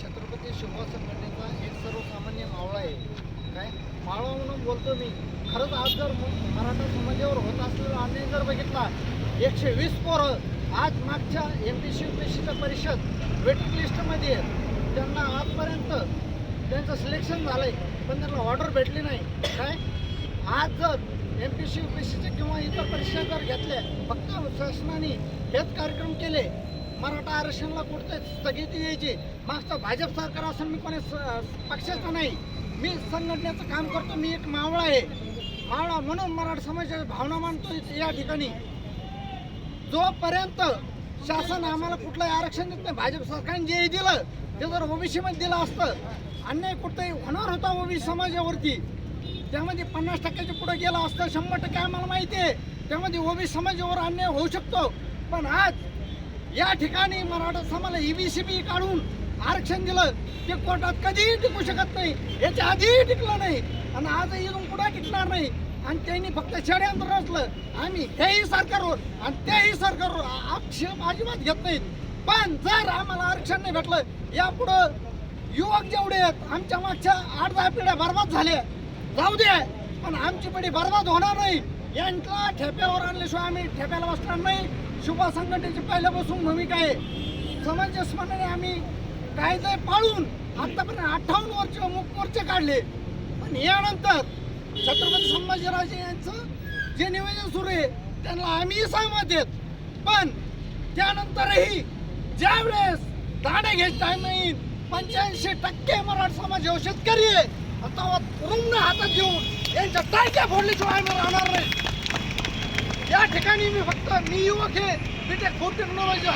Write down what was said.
छत्रपती शिववास संघटनेचा एक सर्वसामान्य मावळा आहे. काय? मावळा म्हणून बोलतो मी. खरंच आज जर मराठा समाजावर होत असलेला अन्याय जर बघितला एकशे वीस पोरं आज मागच्या M P C U P सीच्या परिषद वेटिंग लिस्टमध्ये आहेत. त्यांना आजपर्यंत त्यांचं सिलेक्शन झालं आहे पण त्यांना ऑर्डर भेटली नाही. काय? आज जर M P C U P सीचे किंवा इतर परीक्षा जर घेतल्या फक्त शासनाने हेच कार्यक्रम केले मराठा आरक्षणाला कुठे स्थगिती यायची मागचं भाजप सरकार असून मी कोणी स- नाही. मी संघटनेचं काम करतो मी एक मावळा आहे. मावळा म्हणून मराठा समाजाची भावना मानतो या ठिकाणी. जोपर्यंत शासन आम्हाला कुठलंही आरक्षण देत नाही भाजप सरकारने जे दिलं ते जर ओबीसीमध्ये दिलं असतं अन्याय कुठंही होणार होता ओबीसी समाजावरती. त्यामध्ये पन्नास टक्क्याच्या पुढे गेलं असतं शंभर टक्के आम्हाला माहिती आहे. त्यामध्ये ओबीसी समाजावर अन्याय होऊ शकतो. पण आज या ठिकाणी मराठा समाजाला ईबीसी बी काढून आरक्षण दिलं ते कोर्टात कधीही टिकू शकत नाही. याच्या आधीही टिकलं नाही. आणि आजही इथून पुढे टिकणार नाही? आणि त्यांनी फक्त षडयंत्र रचलं. आम्ही हेही सरकारवर आणि तेही सरकारवर आक्षेप अजिबात घेत नाहीत. पण जर आम्हाला आरक्षण नाही भेटलं यापुढं युवक जेवढे आहेत आमच्या मागच्या आठ दहा पिढ्या बर्बाद झाल्या. जाऊ दे पण आमची पिढी बर्बाद होणार नाही. यांना ठेप्यावर आणल्याशिवाय आम्ही ठेप्याला बसणार नाही शुभा संघटनेची पहिल्यापासून भूमिका आहे. समंजसपणाने आम्ही कायदे पाळून आतापर्यंत अठ्ठावन्न वर्ष मुख मोर्चे काढले. पण यानंतर छत्रपती संभाजीराजे यांचं जे निवेदन सुरू आहे त्यांना आम्हीही सहमत आहेत पण त्यानंतरही ज्यावेळेस दाणे घ्यायचा टाइम येईल पंच्याऐंशी टक्के मराठा समाज शेतकरी आहे. आता रुग्ण हातात घेऊन यांच्या टाळक्या फोडल्याशिवाय आम्ही राहणार नाही. या ठिकाणी मी फक्त मी युवक हे मी ते खूप टेक्नॉलॉजी